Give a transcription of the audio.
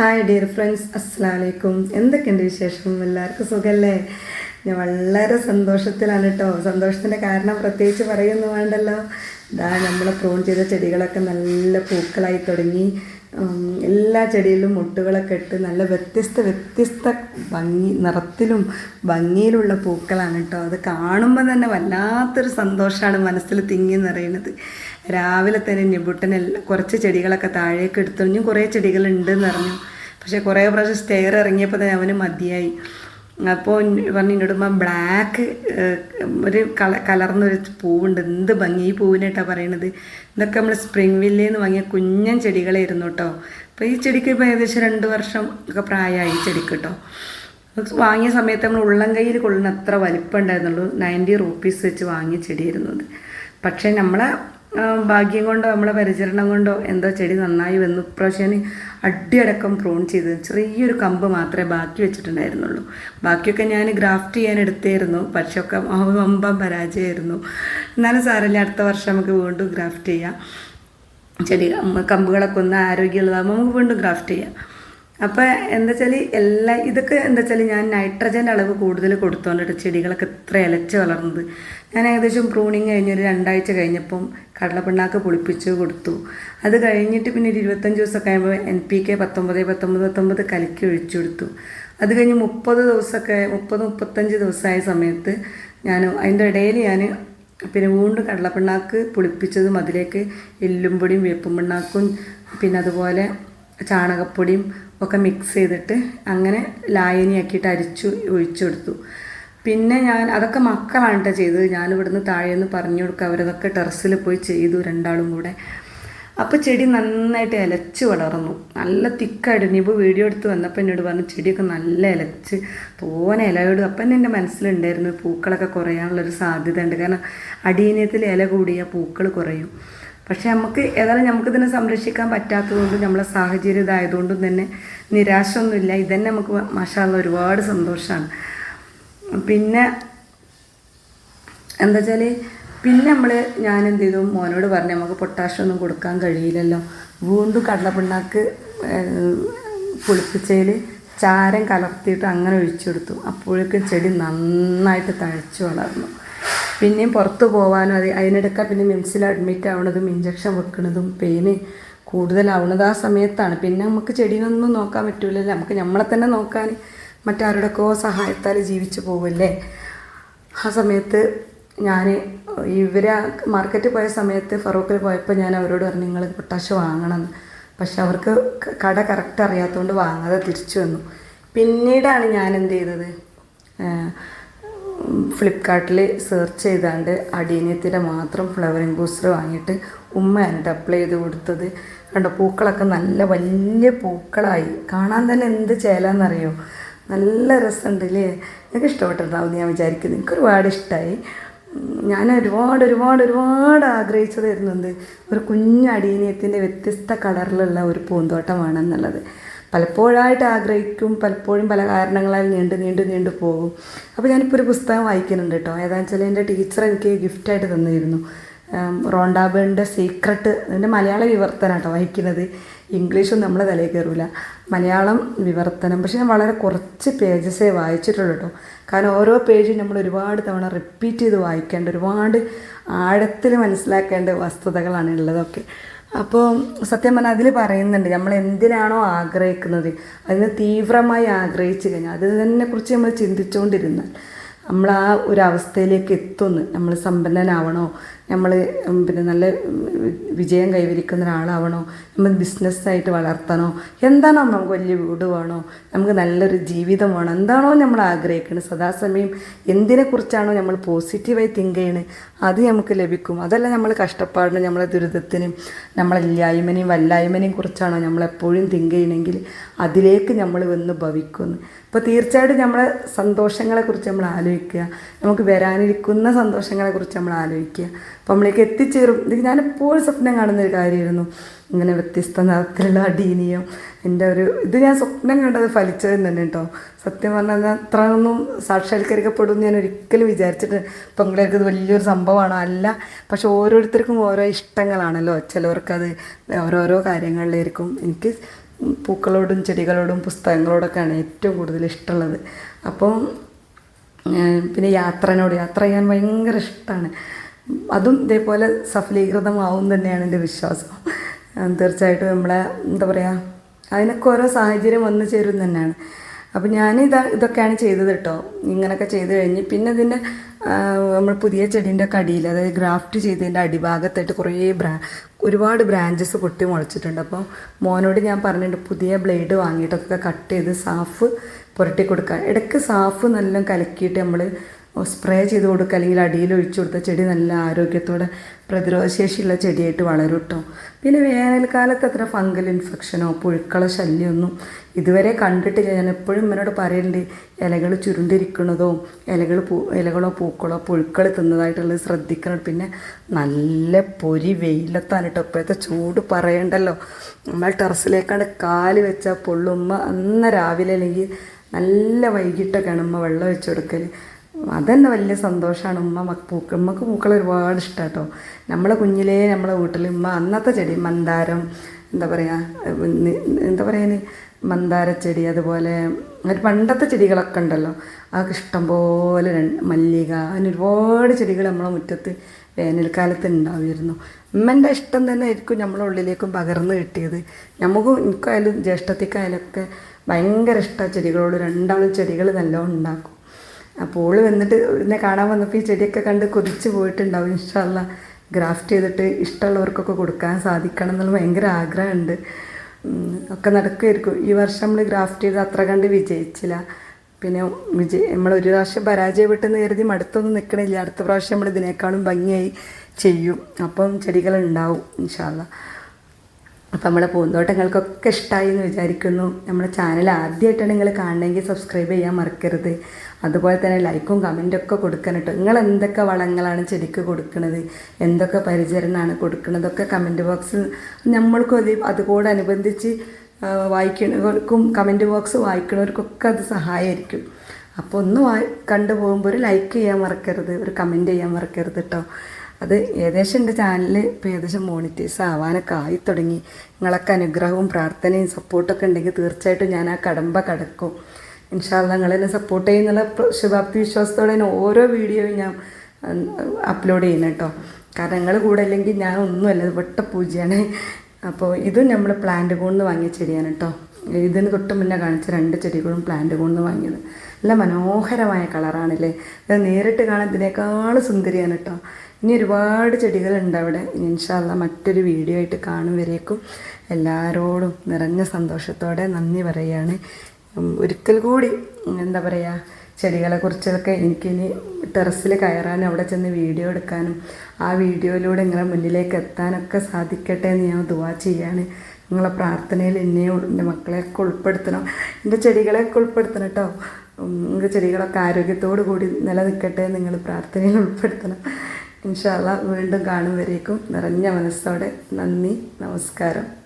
Hi dear friends അസ്സാം എന്തൊക്കെയുണ്ട് വിശേഷം? എല്ലാവർക്കും സുഖമല്ലേ ഞാൻ വളരെ സന്തോഷത്തിലാണ് കേട്ടോ സന്തോഷത്തിന്റെ കാരണം പ്രത്യേകിച്ച് പറയുന്നു വേണ്ടല്ലോ. ഇതാ നമ്മൾ പ്രൂൺ ചെയ്ത ചെടികളൊക്കെ നല്ല പൂക്കളായി തുടങ്ങി. എല്ലാ ചെടിയിലും മുട്ടുകളൊക്കെ ഇട്ട് നല്ല വ്യത്യസ്ത വ്യത്യസ്ത ഭംഗി നിറത്തിലും ഭംഗിയിലുള്ള പൂക്കളാണ് കേട്ടോ അത് കാണുമ്പോൾ തന്നെ വല്ലാത്തൊരു സന്തോഷമാണ് മനസ്സിൽ തിങ്ങി നിറയുന്നത്. രാവിലെ തന്നെ നിബുട്ടൻ കുറച്ച് ചെടികളൊക്കെ താഴേക്ക് എടുത്തൊഴിഞ്ഞു കുറേ ചെടികളുണ്ടെന്ന് അറിഞ്ഞു. പക്ഷേ കുറേ പ്രാവശ്യം സ്റ്റെയർ ഇറങ്ങിയപ്പോൾ തന്നെ അവന് മതിയായി. അപ്പോൾ പറഞ്ഞു എന്നോട് ബ്ലാക്ക് ഒരു കള കലർന്നൊരു പൂവുണ്ട്. എന്ത് ഭംഗി ഈ പൂവിനായിട്ടാണ് പറയണത്. ഇതൊക്കെ നമ്മൾ സ്പ്രിംഗ് വില്ലിൽ വാങ്ങിയ കുഞ്ഞൻ ചെടികളായിരുന്നു കേട്ടോ അപ്പോൾ ഈ ചെടിക്ക് ഇപ്പോൾ ഏകദേശം രണ്ട് വർഷം ഒക്കെ പ്രായമായി ചെടിക്ക് കേട്ടോ വാങ്ങിയ സമയത്ത് നമ്മൾ ഉള്ളം കയ്യിൽ കൊള്ളുന്ന അത്ര വലിപ്പം ഉണ്ടായിരുന്നുള്ളൂ. നയന്റി റുപ്പീസ് വെച്ച് വാങ്ങിയ ചെടിയായിരുന്നു അത്. പക്ഷേ നമ്മളെ ഭാഗ്യം കൊണ്ടോ നമ്മളെ പരിചരണം കൊണ്ടോ എന്തോ ചെടി നന്നായി വന്നു. പ്രാവശ്യം അടിയടക്കം പ്രൂൺ ചെയ്ത് ചെറിയൊരു കമ്പ് മാത്രമേ ബാക്കി വെച്ചിട്ടുണ്ടായിരുന്നുള്ളൂ. ബാക്കിയൊക്കെ ഞാൻ ഗ്രാഫ്റ്റ് ചെയ്യാൻ എടുത്തായിരുന്നു. പക്ഷേ ഒക്കെ വമ്പം പരാജയമായിരുന്നു. എന്നാലും സാറല്ലേ അടുത്ത വർഷം നമുക്ക് വീണ്ടും ഗ്രാഫ്റ്റ് ചെയ്യാം. ചെടി കമ്പുകളൊക്കെ ഒന്ന് ആരോഗ്യമുള്ളതാകുമ്പോൾ നമുക്ക് വീണ്ടും ഗ്രാഫ്റ്റ് ചെയ്യാം. അപ്പോൾ എന്താ വെച്ചാൽ എല്ലാ ഇതൊക്കെ എന്താ വെച്ചാൽ ഞാൻ നൈട്രജന്റെ അളവ് കൂടുതൽ കൊടുത്തോണ്ടിട്ട് ചെടികളൊക്കെ ഇത്ര ഇലച്ച് വളർന്നത്. ഞാൻ ഏകദേശം പ്രൂണിങ് കഴിഞ്ഞൊരു രണ്ടാഴ്ച കഴിഞ്ഞപ്പം കടലപ്പിണ്ണാക്ക് പൊളിപ്പിച്ച് കൊടുത്തു. അത് കഴിഞ്ഞിട്ട് പിന്നെ ഒരു ഇരുപത്തഞ്ച് ദിവസമൊക്കെ ആയപ്പോൾ എൻ പി കെ പത്തൊമ്പത് പത്തൊമ്പത് പത്തൊമ്പത് കലക്കി ഒഴിച്ചു കൊടുത്തു. അത് കഴിഞ്ഞ് മുപ്പത് ദിവസമൊക്കെ മുപ്പത് മുപ്പത്തഞ്ച് ദിവസമായ സമയത്ത് ഞാൻ അതിന്റെ ഇടയിൽ ഞാൻ പിന്നെ വീണ്ടും കടലപ്പിണ്ണാക്ക് പുളിപ്പിച്ചതും അതിലേക്ക് എല്ലും പൊടിയും വേപ്പും പിണ്ണാക്കും പിന്നെ അതുപോലെ ചാണകപ്പൊടിയും ഒക്കെ മിക്സ് ചെയ്തിട്ട് അങ്ങനെ ലായനിയാക്കിയിട്ട് അരിച്ചു ഒഴിച്ചെടുത്തു. പിന്നെ ഞാൻ അതൊക്കെ മക്കളാണ് കേട്ടോ ചെയ്തത്. ഞാനിവിടുന്ന് താഴേന്ന് പറഞ്ഞു കൊടുക്കുക അവരതൊക്കെ ടെറസിൽ പോയി ചെയ്തു രണ്ടാളും കൂടെ. അപ്പോൾ ചെടി നന്നായിട്ട് ഇലച്ച് വളർന്നു. നല്ല തിക്കായിട്ട്. ഇനിയിപ്പോൾ വീഡിയോ എടുത്ത് വന്നപ്പോൾ എന്നോട് പറഞ്ഞു ചെടിയൊക്കെ നല്ല ഇലച്ച് തോനെ ഇലയോട്. അപ്പം തന്നെ എന്റെ മനസ്സിലുണ്ടായിരുന്നു പൂക്കളൊക്കെ കുറയാനുള്ളൊരു സാധ്യത ഉണ്ട് കാരണം അടീനത്തിൽ ഇല കൂടിയ പൂക്കൾ കുറയും. പക്ഷെ നമുക്ക് ഏതായാലും നമുക്കിതിനെ സംരക്ഷിക്കാൻ പറ്റാത്തതുകൊണ്ടും നമ്മളെ സാഹചര്യം ഇതായതുകൊണ്ടും തന്നെ നിരാശയൊന്നുമില്ല. ഇതന്നെ നമുക്ക് മാഷാള്ള ഒരുപാട് സന്തോഷമാണ് പിന്നെ എന്താ വെച്ചാൽ പിന്നെ നമ്മൾ ഞാൻ എന്ത് ചെയ്തു? മോനോട് പറഞ്ഞു നമുക്ക് പൊട്ടാഷ്യം ഒന്നും കൊടുക്കാൻ കഴിയില്ലല്ലോ. വീണ്ടും കടലപ്പിണ്ണാക്ക് പുളിപ്പിച്ചതിൽ ചാരം കലർത്തിയിട്ട് അങ്ങനെ ഒഴിച്ചു കൊടുത്തു അപ്പോഴേക്കും ചെടി നന്നായിട്ട് തഴച്ചു വളർന്നു. പിന്നെയും പുറത്തു പോകാനും അത് അതിനിടയ്ക്ക് പിന്നെ മിംസിൽ അഡ്മിറ്റ് ആവണതും ഇഞ്ചക്ഷൻ വെക്കണതും പെയിന് കൂടുതലാവുന്നത് ആ സമയത്താണ്. പിന്നെ നമുക്ക് ചെടീനൊന്നും നോക്കാൻ പറ്റൂലല്ലോ. നമുക്ക് നമ്മളെ തന്നെ നോക്കാൻ മറ്റാരുടെക്കോ സഹായത്താൽ ജീവിച്ചു പോവല്ലേ? ആ സമയത്ത് ഞാൻ ഇവരെ മാർക്കറ്റിൽ പോയ സമയത്ത് ഫറൂഖിൽ പോയപ്പോൾ ഞാൻ അവരോട് പറഞ്ഞു നിങ്ങൾ പൊട്ടാഷ് വാങ്ങണം. പക്ഷെ അവർക്ക് കട കറക്റ്റ് അറിയാത്തതുകൊണ്ട് വാങ്ങാതെ തിരിച്ചു വന്നു. പിന്നീടാണ് ഞാൻ എന്ത് ചെയ്തത്? ഫ്ലിപ്കാർട്ടിൽ സെർച്ച് ചെയ്താണ്ട് അടീനിയത്തിന്റെ മാത്രം ഫ്ലവറിങ് ബൂസ്റ്റർ വാങ്ങിയിട്ട് ഉമ്മ എന്റെ അപ്ലൈ ചെയ്ത് കൊടുത്തത്. കണ്ടോ പൂക്കളൊക്കെ നല്ല വലിയ പൂക്കളായി. കാണാൻ തന്നെ എന്ത് ചേലാന്നറിയോ? നല്ല രസമുണ്ട് അല്ലേ എനിക്ക് ഇഷ്ടപ്പെട്ടിട്ടുണ്ടാവും ഞാൻ വിചാരിക്കുന്നത് എനിക്ക് ഒരുപാട് ഇഷ്ടമായി ഞാൻ ഒരുപാട് ഒരുപാട് ഒരുപാട് ആഗ്രഹിച്ചതായിരുന്നു എന്ത്? ഒരു കുഞ്ഞു അടീനിയത്തിന്റെ വ്യത്യസ്ത കളറിലുള്ള ഒരു പൂന്തോട്ടം വേണമെന്നുള്ളത് പലപ്പോഴായിട്ട് ആഗ്രഹിക്കും പലപ്പോഴും പല കാരണങ്ങളാൽ നീണ്ടു നീണ്ടു നീണ്ടു പോകും. അപ്പോൾ ഞാനിപ്പോൾ ഒരു പുസ്തകം വായിക്കുന്നുണ്ട് കേട്ടോ. ഏതാണെന്ന് വെച്ചാൽ എന്റെ ടീച്ചർ എനിക്ക് ഗിഫ്റ്റായിട്ട് തന്നിരുന്നു. റോണ്ടാബേണിന്റെ സീക്രട്ട് അതിന്റെ മലയാള വിവർത്തനം കേട്ടോ വായിക്കുന്നത്. ഇംഗ്ലീഷും നമ്മളെ തലയിൽ കയറില്ല മലയാളം വിവർത്തനം. പക്ഷേ ഞാൻ വളരെ കുറച്ച് പേജസേ വായിച്ചിട്ടുള്ളൂ കേട്ടോ. കാരണം ഓരോ പേജും നമ്മൾ ഒരുപാട് തവണ റിപ്പീറ്റ് ചെയ്ത് വായിക്കേണ്ട ഒരുപാട് ആഴത്തിൽ മനസ്സിലാക്കേണ്ട വസ്തുതകളാണ് ഉള്ളതൊക്കെ. അപ്പോൾ സത്യം പറഞ്ഞാൽ അതിൽ പറയുന്നുണ്ട് നമ്മൾ എന്തിനാണോ ആഗ്രഹിക്കുന്നത്? അതിന് തീവ്രമായി ആഗ്രഹിച്ചു കഴിഞ്ഞാൽ അത് തന്നെ കുറിച്ച് നമ്മൾ ചിന്തിച്ചുകൊണ്ടിരുന്നാൽ നമ്മൾ ആ ഒരു അവസ്ഥയിലേക്ക് എത്തുന്നു നമ്മൾ സമ്പന്നനാവണോ? നമ്മൾ പിന്നെ നല്ല വിജയം കൈവരിക്കുന്ന ഒരാളാവണോ? നമ്മൾ ബിസിനസ്സായിട്ട് വളർത്തണോ? എന്താണോ നമുക്ക് വലിയ വീട് വേണോ? നമുക്ക് നല്ലൊരു ജീവിതം വേണോ? എന്താണോ നമ്മൾ ആഗ്രഹിക്കുന്നത് സദാസമയം എന്തിനെക്കുറിച്ചാണോ നമ്മൾ പോസിറ്റീവായി തിങ്ക് ചെയ്യണത്? അത് നമുക്ക് ലഭിക്കും. അതല്ല നമ്മൾ കഷ്ടപ്പാടിനും നമ്മളെ ദുരിതത്തിനും നമ്മളെ ഇല്ലായ്മനെയും വല്ലായ്മനെയും കുറിച്ചാണോ നമ്മളെപ്പോഴും തിങ്ക് ചെയ്യണമെങ്കിൽ അതിലേക്ക് നമ്മൾ വന്ന് ഭവിക്കുന്നു. അപ്പോൾ തീർച്ചയായിട്ടും നമ്മളെ സന്തോഷങ്ങളെക്കുറിച്ച് നമ്മൾ ആലോചിക്കുക. നമുക്ക് വരാനിരിക്കുന്ന സന്തോഷങ്ങളെക്കുറിച്ച് നമ്മൾ ആലോചിക്കുക. നമ്മളിലേക്ക് എത്തിച്ചേരും. ഇത് ഞാൻ എപ്പോഴും സ്വപ്നം കാണുന്ന ഒരു കാര്യമായിരുന്നു. ഇങ്ങനെ വ്യത്യസ്ത നിറത്തിലുള്ള അടീനിയം എന്റെ ഒരു ഇത് ഞാൻ സ്വപ്നം കണ്ടത് ഫലിച്ചത് തന്നെ കേട്ടോ. സത്യം പറഞ്ഞാൽ ഞാൻ അത്ര ഒന്നും സാക്ഷാത്കരിക്കപ്പെടും എന്ന് ഞാൻ ഒരിക്കലും വിചാരിച്ചിട്ട് പെങ്ങളേക്ക് ഇത് വലിയൊരു സംഭവമാണ്. അല്ല പക്ഷെ ഓരോരുത്തർക്കും ഓരോ ഇഷ്ടങ്ങളാണല്ലോ. ചിലവർക്കത് ഓരോരോ കാര്യങ്ങളിലായിരിക്കും. എനിക്ക് പൂക്കളോടും ചെടികളോടും പുസ്തകങ്ങളോടൊക്കെയാണ് ഏറ്റവും കൂടുതൽ ഇഷ്ടമുള്ളത്. അപ്പം പിന്നെ യാത്രനോട് യാത്ര ചെയ്യാൻ ഭയങ്കര ഇഷ്ടമാണ്. അതും ഇതേപോലെ സഫലീകൃതമാവും തന്നെയാണ് എന്റെ വിശ്വാസം. തീർച്ചയായിട്ടും നമ്മളെ എന്താ പറയുക അതിനൊക്കെ ഓരോ സാഹചര്യം വന്നു ചേരും തന്നെയാണ്. അപ്പോൾ ഞാൻ ഇതാ ഇതൊക്കെയാണ് ചെയ്തത് കേട്ടോ ഇങ്ങനെയൊക്കെ ചെയ്ത് കഴിഞ്ഞ് പിന്നെ ഇതിന്റെ നമ്മൾ പുതിയ ചെടീന്റെ ഒക്കെ അടിയിൽ അതായത് ഗ്രാഫ്റ്റ് ചെയ്തതിന്റെ അടിഭാഗത്തായിട്ട് കുറേ ബ്രാ ഒരുപാട് ബ്രാഞ്ചസ് പൊട്ടി മുളച്ചിട്ടുണ്ട്. അപ്പോൾ മോനോട് ഞാൻ പറഞ്ഞിട്ടുണ്ട് പുതിയ ബ്ലേഡ് വാങ്ങിയിട്ടൊക്കെ കട്ട് ചെയ്ത് സാഫ് പുരട്ടി കൊടുക്കാൻ ഇടയ്ക്ക് സാഫ് നല്ല കലക്കിയിട്ട് നമ്മൾ സ്പ്രേ ചെയ്ത് കൊടുക്കുക. അല്ലെങ്കിൽ അടിയിൽ ഒഴിച്ചു കൊടുത്ത ചെടി നല്ല ആരോഗ്യത്തോടെ പ്രതിരോധശേഷിയുള്ള ചെടിയായിട്ട് വളരും കേട്ടോ പിന്നെ വേനൽക്കാലത്ത് അത്ര ഫംഗൽ ഇൻഫെക്ഷനോ പുഴുക്കള ശല്യമൊന്നും ഇതുവരെ കണ്ടിട്ടില്ല. ഞാൻ എപ്പോഴും ഇവനോട് പറയുന്നുണ്ട് ഇലകൾ ചുരുണ്ടിരിക്കുന്നതോ ഇലകൾ പൂ ഇലകളോ പൂക്കളോ പുഴുക്കൾ തിന്നതായിട്ടുള്ളത് ശ്രദ്ധിക്കണം. പിന്നെ നല്ല പൊരി വെയിലത്താണ് കേട്ടോ ഇപ്പോഴത്തെ ചൂട് പറയണ്ടല്ലോ. നമ്മൾ ടെറസിലേക്കാണ് കാൽ വെച്ചാൽ പൊള്ളുമ്മ അന്ന് രാവിലെ അല്ലെങ്കിൽ നല്ല വൈകിട്ടൊക്കെയാണ് ഉമ്മ വെള്ളം വെച്ച് കൊടുക്കൽ അതന്നെ വലിയ സന്തോഷമാണ് ഉമ്മ പൂക്കൾ ഉമ്മക്ക് പൂക്കൾ ഒരുപാട് ഇഷ്ടമാണ് കേട്ടോ നമ്മളെ കുഞ്ഞിലേ നമ്മളെ വീട്ടിൽ ഉമ്മ അന്നത്തെ ചെടി മന്ദാരം എന്താ പറയുക എന്താ പറയുക മന്ദാരച്ചെടി അതുപോലെ ഒരു പണ്ടത്തെ ചെടികളൊക്കെ ഉണ്ടല്ലോ. അതൊക്കെ ഇഷ്ടംപോലെ മല്ലിക അങ്ങനെ ഒരുപാട് ചെടികൾ നമ്മളെ മുറ്റത്ത് വേനൽക്കാലത്ത് ഉണ്ടാവുമായിരുന്നു ഉമ്മന്റെ ഇഷ്ടം തന്നെ ആയിരിക്കും നമ്മളെ ഉള്ളിലേക്കും പകർന്നു കിട്ടിയത്. നമുക്കും എനിക്കായാലും ജ്യേഷ്ഠത്തിക്കായാലും ഒക്കെ ഭയങ്കര ഇഷ്ടമാണ് ചെടികളോട്. രണ്ടാളും ചെടികൾ നല്ലോണം ഉണ്ടാക്കും. അപ്പോൾ വന്നിട്ട് എന്നെ കാണാൻ വന്നപ്പോൾ ഈ ചെടിയൊക്കെ കണ്ട് കൊതിച്ച് പോയിട്ടുണ്ടാവും. ഇൻഷാല്ല ഗ്രാഫ്റ്റ് ചെയ്തിട്ട് ഇഷ്ടമുള്ളവർക്കൊക്കെ കൊടുക്കാൻ സാധിക്കണം എന്നുള്ള ഭയങ്കര ആഗ്രഹമുണ്ട്. ഒക്കെ നടക്കുമായിരിക്കും ഈ വർഷം നമ്മൾ ഗ്രാഫ്റ്റ് ചെയ്ത് അത്ര കണ്ട് വിജയിച്ചില്ല. പിന്നെ വിജയ് നമ്മൾ ഒരു പ്രാവശ്യം പരാജയപ്പെട്ടെന്ന് കരുതി മടുത്തൊന്നും നിൽക്കണില്ല അടുത്ത പ്രാവശ്യം നമ്മൾ ഇതിനേക്കാളും ഭംഗിയായി ചെയ്യും. അപ്പം ചെടികളുണ്ടാവും ഇൻഷാല്ല അപ്പം നമ്മളെ പൂന്തോട്ടങ്ങൾക്കൊക്കെ ഇഷ്ടമായി എന്ന് വിചാരിക്കുന്നു. നമ്മുടെ ചാനൽ ആദ്യമായിട്ടാണ് നിങ്ങൾ കാണണമെങ്കിൽ സബ്സ്ക്രൈബ് ചെയ്യാൻ മറക്കരുത്. അതുപോലെ തന്നെ ലൈക്കും കമന്റും ഒക്കെ കേട്ടോ നിങ്ങൾ എന്തൊക്കെ വളങ്ങളാണ് ചെടിക്ക് കൊടുക്കുന്നത് എന്തൊക്കെ പരിചരണമാണ് കൊടുക്കുന്നതൊക്കെ കമന്റ് ബോക്സിൽ നമ്മൾക്കും അത് അതുകൂടനുബന്ധിച്ച് വായിക്കുന്നവർക്കും കമന്റ് ബോക്സ് വായിക്കുന്നവർക്കൊക്കെ അത് സഹായമായിരിക്കും അപ്പോൾ ഒന്ന് വായി കണ്ടു പോകുമ്പോൾ ഒരു ലൈക്ക് ചെയ്യാൻ മറക്കരുത്. ഒരു കമന്റ് ചെയ്യാൻ മറക്കരുത് കേട്ടോ അത് ഏകദേശം എന്റെ ചാനൽ ഇപ്പോൾ ഏകദേശം മോണിറ്റൈസ് ആവാനൊക്കെ ആയി തുടങ്ങി. നിങ്ങളൊക്കെ അനുഗ്രഹവും പ്രാർത്ഥനയും സപ്പോർട്ടൊക്കെ ഉണ്ടെങ്കിൽ തീർച്ചയായിട്ടും ഞാൻ ആ കടമ്പ കടക്കും. ഇൻഷാല്ല നിങ്ങളെന്നെ സപ്പോർട്ട് ചെയ്യുന്നുള്ള ശുഭാപ്തി വിശ്വാസത്തോടെ തന്നെ ഓരോ വീഡിയോയും ഞാൻ അപ്ലോഡ് ചെയ്യുന്നത് കേട്ടോ. കാരണം നിങ്ങൾ കൂടെ ഇല്ലെങ്കിൽ ഞാൻ ഒന്നുമല്ല വെട്ട പൂജയാണ്. അപ്പോൾ ഇതും നമ്മൾ പ്ലാന്റ് കൊണ്ട് വാങ്ങിയ ചെടിയാണ് കേട്ടോ. ഇതിന് തൊട്ട് മുന്നേ കാണിച്ച രണ്ട് ചെടികളും പ്ലാന്റ് കൊണ്ട് വാങ്ങിയത്. നല്ല മനോഹരമായ കളറാണല്ലേ നേരിട്ട് കാണാൻ ഇതിനേക്കാൾ സുന്ദരിയാണ് കേട്ടോ. ഇനി ഒരുപാട് ചെടികളുണ്ട് അവിടെ. ഇൻഷാല്ല മറ്റൊരു വീഡിയോ ആയിട്ട് കാണും വരേക്കും എല്ലാവരോടും നിറഞ്ഞ സന്തോഷത്തോടെ നന്ദി പറയുകയാണ് ഒരിക്കൽ കൂടി എന്താ പറയുക ചെടികളെ കുറിച്ചൊക്കെ എനിക്കിനി ടെറസിൽ കയറാനും അവിടെ ചെന്ന് വീഡിയോ എടുക്കാനും ആ വീഡിയോയിലൂടെ നിങ്ങളെ മുന്നിലേക്ക് എത്താനൊക്കെ സാധിക്കട്ടെ എന്ന് ഞാൻ ദുവാ ചെയ്യാണ്. നിങ്ങളെ പ്രാർത്ഥനയിൽ എന്നെയും എന്റെ മക്കളെയൊക്കെ ഉൾപ്പെടുത്തണം. എന്റെ ചെടികളെയൊക്കെ ഉൾപ്പെടുത്തണം കേട്ടോ. നിങ്ങൾക്ക് ചെടികളൊക്കെ ആരോഗ്യത്തോടു കൂടി നിലനിൽക്കട്ടെ നിങ്ങൾ പ്രാർത്ഥനയിൽ ഉൾപ്പെടുത്തണം. ഇൻഷാല്ല വീണ്ടും കാണും വരേക്കും. നിറഞ്ഞ മനസ്സോടെ നന്ദി നമസ്കാരം.